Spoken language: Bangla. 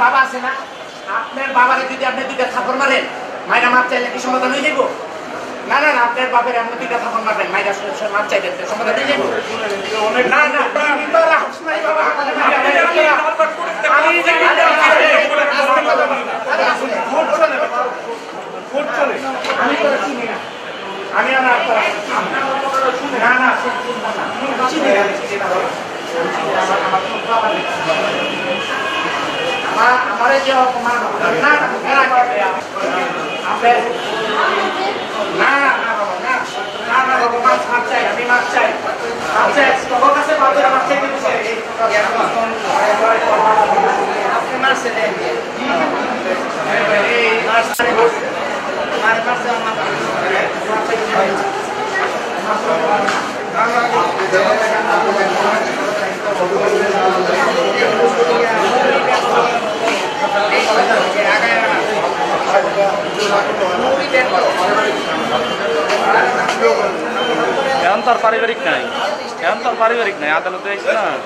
বাবা আছে না আপনার বাবারে যদি আপনি দুইটা থাপড় মারেন মাইরা মাপ চাইলে কি সমাধান হয়ে যাব না না না আপনার বাপের আপনি দুইটা থাপড় মারবেন শুনে মাপ তো সমাধান হয়ে যাব না না আমি জানি না, আস্তে অপমান না না না না আপনি না না না বাবা না না না বাবা মাছ মাছ চাই আমি মাছ চাই মাছ চাই তোমার কাছে বাজারে মাছ চাই দিতে চাই আপনি মাছ দেন মাছ মাছ আমার মাছ এখন পারিবারিক নাই। এখন তোর পারিবারিক নাই। আদালতে আইস না। হ্যাঁ?